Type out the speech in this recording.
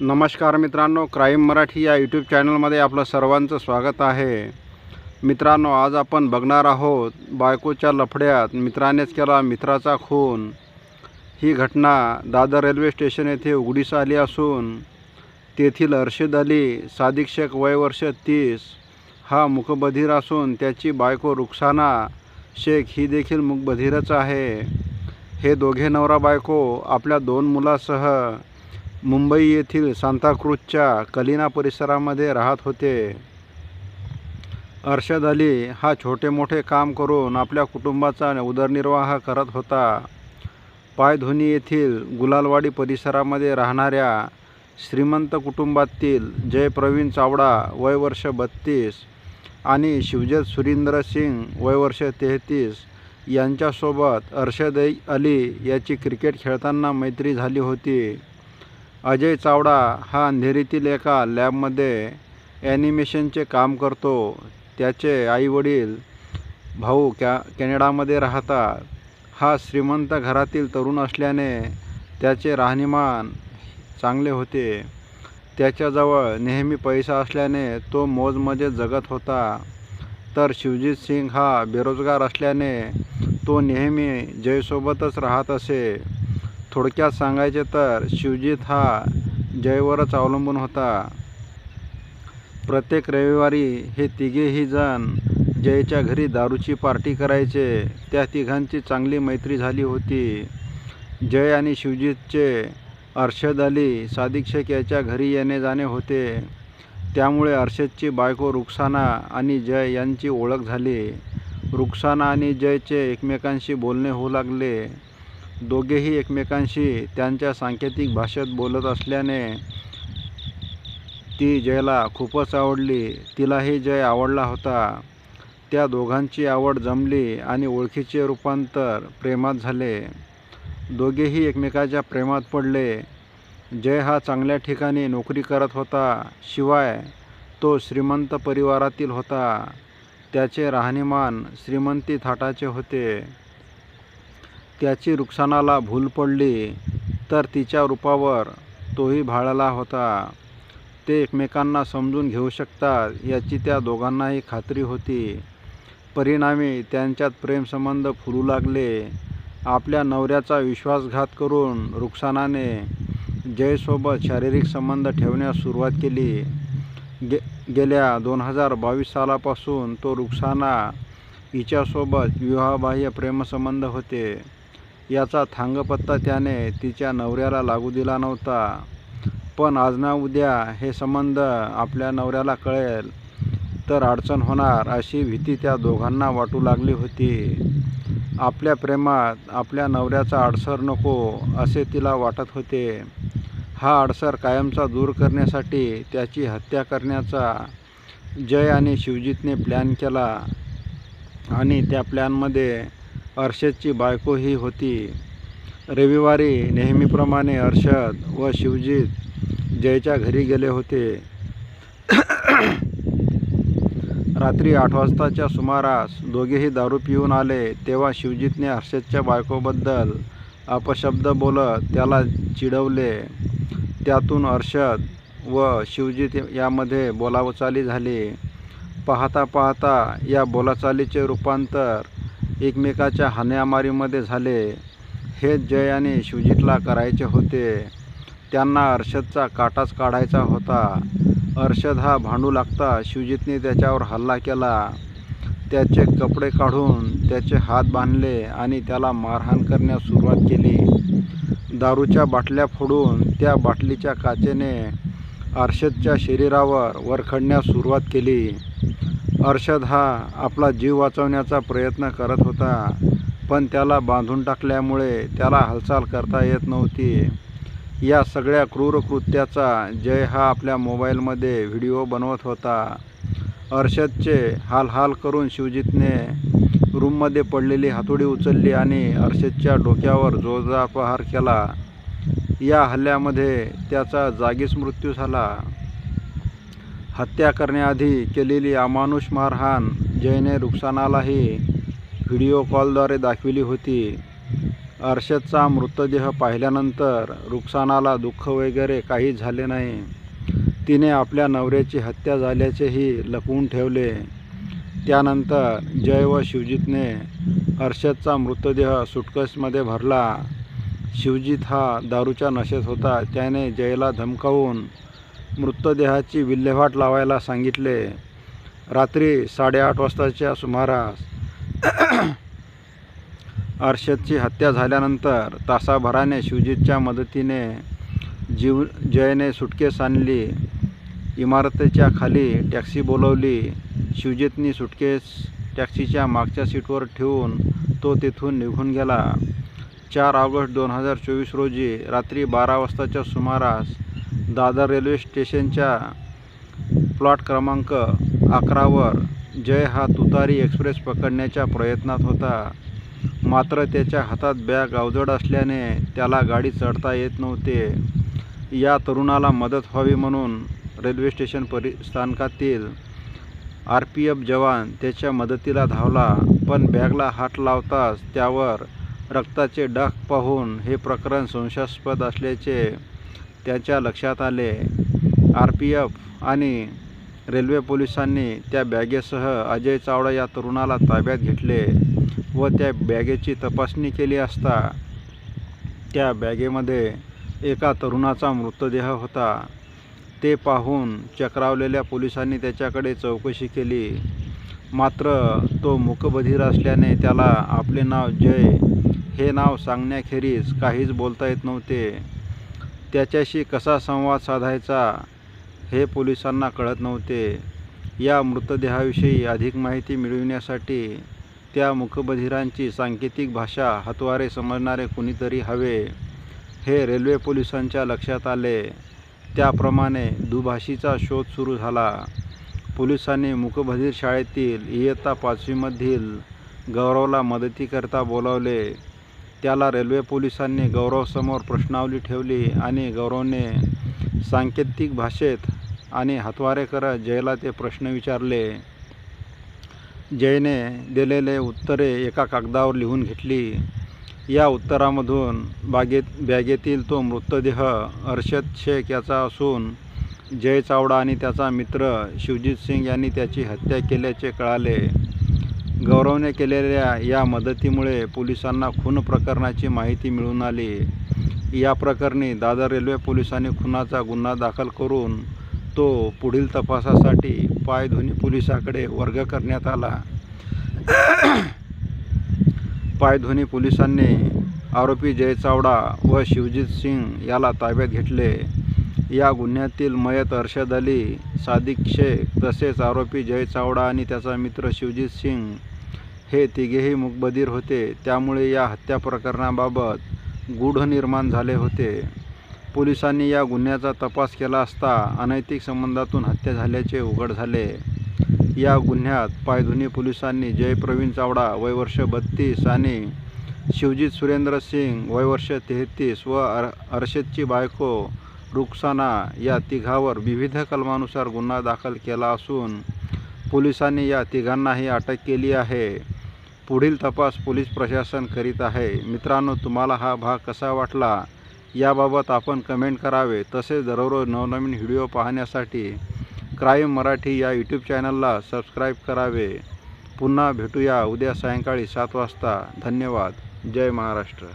नमस्कार मित्रांनो क्राईम मराठी या यूट्यूब चॅनलमध्ये आपलं सर्वांचं स्वागत आहे. मित्रांनो आज आपण बघणार आहोत बायकोच्या लफड्यात मित्रानेच केला मित्राचा खून. ही घटना दादर रेल्वे स्टेशन येथे उघडीस आली असून तेथील अर्शद अली सादिक शेख वय वर्ष तीस हा मुकबधीर असून त्याची बायको रुखसाना शेख ही देखील मुकबधीरच आहे. हे दोघे नवरा बायको आपल्या दोन मुलासह मुंबई येथील सांताक्रूजच्या कलिना परिसरामध्ये राहत होते. अर्शद अली हा छोटे मोठे काम करून आपल्या कुटुंबाचा उदरनिर्वाह करत होता. पायधोनी येथील गुलालवाडी परिसरामध्ये राहणाऱ्या श्रीमंत कुटुंबातील जय प्रवीण चावडा वय वर्ष बत्तीस आणि शिवजत सुरेंद्र सिंग वय वर्ष तेहतीस यांच्यासोबत अर्शद अली याची क्रिकेट खेळताना मैत्री झाली होती. अजय चावडा हा अंधेरीतील एका लॅबमध्ये ॲनिमेशनचे काम करतो. त्याचे आईवडील भाऊ कॅ कॅनडामध्ये राहतात. हा श्रीमंत घरातील तरुण असल्याने त्याचे राहणीमान चांगले होते. त्याच्याजवळ नेहमी पैसा असल्याने तो मौजमध्ये जगत होता. तर शिवजीत सिंग हा बेरोजगार असल्याने तो नेहमी जयसोबतच राहत असे. थोडक्यात सांगायचे तर शिवजीत हा जयवरच अवलंबून होता. प्रत्येक रविवारी हे तिघेही जण जयच्या घरी दारूची पार्टी करायचे. त्या तिघांची चांगली मैत्री झाली होती. जय आणि शिवजीतचे अर्शद अली सादिक शेख याच्या घरी येणे जाणे होते. त्यामुळे अर्शदची बायको रुखसाना आणि जय यांची ओळख झाली. रुखसाना आणि जयचे एकमेकांशी बोलणे होऊ लागले. दोघेही एकमेकांशी त्यांच्या सांकेतिक भाषेत बोलत असल्याने ती जयला खूपच आवडली. तिलाही जय आवडला होता. त्या दोघांची आवड जमली आणि ओळखीचे रूपांतर प्रेमात झाले. दोघेही एकमेकाच्या प्रेमात पडले. जय हा चांगल्या ठिकाणी नोकरी करत होता. शिवाय तो श्रीमंत परिवारातील होता. त्याचे राहणीमान श्रीमंती थाटाचे होते. त्याची रुखसानाला भूल पडली तर तिच्या रूपावर तोही भाळला होता. ते एकमेकांना समजून घेऊ शकतात याची त्या दोघांनाही खात्री होती. परिणामी त्यांच्यात प्रेमसंबंध फुलू लागले. आपल्या नवऱ्याचा विश्वासघात करून रुखसानाने जयसोबत शारीरिक संबंध ठेवण्यास सुरुवात केली. गे गेल्या दोन हजार बावीस सालापासून तो रुखसाना हिच्यासोबत विवाहबाह्य प्रेमसंबंध होते. याचा थांगपत्ता त्याने तिच्या नवऱ्याला लागू दिला नव्हता. पण आज ना उद्या हे संबंध आपल्या नवऱ्याला कळेल. तर अडचण होणार अशी भीती त्या दोघांना वाटू लागली होती. आपल्या प्रेमात आपल्या नवऱ्याचा अडसर नको असे तिला वाटत होते. हा अडसर कायमचा दूर करण्यासाठी त्याची हत्या करण्याचा जय आणि शिवजीतने प्लॅन केला आणि त्या प्लॅनमध्ये अर्षदची बायकोही होती. रविवारी नेहमीप्रमाणे अर्षद व शिवजीत जयच्या घरी गेले होते. रात्री आठ वाजताच्या सुमारास दोघेही दारू पिऊन आले तेव्हा शिवजीतने हर्षदच्या बायकोबद्दल अपशब्द बोलत त्याला चिडवले. त्यातून अर्षद व शिवजीत यामध्ये बोलाचाली झाली. पाहता पाहता या बोलाचालीचे रूपांतर एकमेकाच्या हाण्यामारीमध्ये झाले. हे जय आणि शिवजीतला करायचे होते. त्यांना अर्षदचा काटाच काढायचा होता. अर्षद हा भांडू लागता शिवजीतने त्याच्यावर हल्ला केला. त्याचे कपडे काढून त्याचे हात बांधले आणि त्याला मारहाण करण्यास सुरुवात केली. दारूच्या बाटल्या फोडून त्या बाटलीच्या काचेने अर्षदच्या शरीरावर वरखडण्यास सुरुवात केली. अर्शद हा आपला जीव वाचवण्याचा प्रयत्न करत होता पण त्याला बांधून टाकल्यामुळे त्याला हालचाल करता येत नव्हती. या सगळ्या क्रूर कृत्याचा जय हा आपल्या मोबाईलमध्ये व्हिडिओ बनवत होता. अर्षदचे हाल हाल करून शिवजीतने रूममध्ये पडलेली हातोडी उचलली आणि अर्षदच्या डोक्यावर जोरदार प्रहार केला. या हल्ल्यामध्ये त्याचा जागीच मृत्यू झाला. हत्या करण्याआधी केलेली अमानुष मारहाण जयने रुखसानालाही व्हिडिओ कॉलद्वारे दाखविली होती. अर्षदचा मृतदेह पाहिल्यानंतर रुक्सानाला दुःख वगैरे काही झाले नाही. तिने आपल्या नवऱ्याची हत्या झाल्याचेही लपवून ठेवले. त्यानंतर जय व शिवजीतने अर्षदचा मृतदेह सुटकेसमध्ये भरला. शिवजीत हा दारूच्या नशेत होता. त्याने जयला धमकावून मृतदेहाची विल्हेवाट लावायला सांगितले. रात्री साडेआठ वाजताच्या सुमारास अर्षदची हत्या झाल्यानंतर तासाभराने शिवजीतच्या मदतीने जीव जयने सुटकेस आणली. इमारतीच्या खाली टॅक्सी बोलवली. शिवजीतनी सुटकेस टॅक्सीच्या मागच्या सीटवर ठेवून तो तेथून निघून गेला. चार ऑगस्ट दोन हजार चोवीस रोजी रात्री बारा वाजताच्या सुमारास दादर रेल्वे स्टेशनच्या प्लॉट क्रमांक अकरावर जय हा तुतारी एक्सप्रेस पकडण्याच्या प्रयत्नात होता. मात्र त्याच्या हातात बॅग अवजड असल्याने त्याला गाडी चढता येत नव्हते. या तरुणाला मदत व्हावी म्हणून रेल्वे स्टेशन परि स्थानकातील आर पी एफ जवान त्याच्या मदतीला धावला पण बॅगला हात लावताच त्यावर रक्ताचे डाग पाहून हे प्रकरण संशयास्पद असल्याचे त्याच्या लक्षात आले. आर पी एफ आणि रेल्वे पोलिसांनी त्या बॅगेसह अजय चावडा या तरुणाला ताब्यात घेतले व त्या बॅगेची तपासणी केली असता त्या बॅगेमध्ये एका तरुणाचा मृतदेह होता. ते पाहून चक्रावलेल्या पोलिसांनी त्याच्याकडे चौकशी केली. मात्र तो मुकबधीर असल्याने त्याला आपले नाव जय हे नाव सांगण्याखेरीज काहीच बोलता येत नव्हते. त्याच्याशी कसा संवाद साधायचा हे पोलिसांना कळत नव्हते. या मृतदेहाविषयी अधिक माहिती मिळविण्यासाठी त्या मुखबधिरांची सांकेतिक भाषा हातवारे समजणारे कुणीतरी हवे हे रेल्वे पोलिसांच्या लक्षात आले. त्याप्रमाणे दुभाषीचा शोध सुरू झाला. पोलिसांनी मूकबधीर शाळेतील इयत्ता पाचवीमधील गौरवला मदतीकरता बोलावले. त्याला रेल्वे पोलिसांनी गौरवसमोर प्रश्नावली ठेवली आणि गौरवने सांकेतिक भाषेत आणि हातवारे करत जयला ते प्रश्न विचारले. जयने दिलेले उत्तरे एका कागदावर लिहून घेतली. या उत्तरामधून बागेत बॅगेतील तो मृतदेह अर्षद शेख याचा असून जय चावडा आणि त्याचा मित्र शिवजित सिंग यांनी त्याची हत्या केल्याचे कळाले. गौरवने केलेल्या या मदतीमुळे पोलिसांना खून प्रकरणाची माहिती मिळून आली. या प्रकरणी दादर रेल्वे पोलिसांनी खुनाचा गुन्हा दाखल करून तो पुढील तपासासाठी पायधुनी पोलिसाकडे वर्ग करण्यात आला. पायधुनी पोलिसांनी आरोपी जय चावडा व शिवजित सिंग याला ताब्यात घेतले. या गुन्ह्यातील मयत अर्षद अली सादिक शेख तसेच आरोपी जय चावडा आणि त्याचा मित्र शिवजीत सिंग हे तिघेही मुकबधीर होते. त्यामुळे या हत्या प्रकरणाबाबत गूढ निर्माण झाले होते. पोलिसांनी या गुन्ह्याचा तपास केला असता अनैतिक संबंधातून हत्या झाल्याचे उघड झाले. या गुन्ह्यात पायधुनी पोलिसांनी जय प्रवीण चावडा वयवर्ष बत्तीस आणि शिवजीत सुरेंद्र सिंग वयवर्ष तेहतीस व अर अर्षदची बायको रुकसाना या तिघावर विविध कलमानुसार गुन्हा दाखल केला असून पोलिसांनी या तिघांनाही अटक केली आहे. पुढील तपास पोलीस प्रशासन करीत आहे. मित्रांनो तुम्हाला हा भाग कसा वाटला याबाबत आपण कमेंट करावे. तसेच दररोज नवनवीन व्हिडिओ पाहण्यासाठी क्राईम मराठी या यूट्यूब चॅनलला सबस्क्राईब करावे. पुन्हा भेटूया उद्या सायंकाळी सात वाजता. धन्यवाद. जय महाराष्ट्र.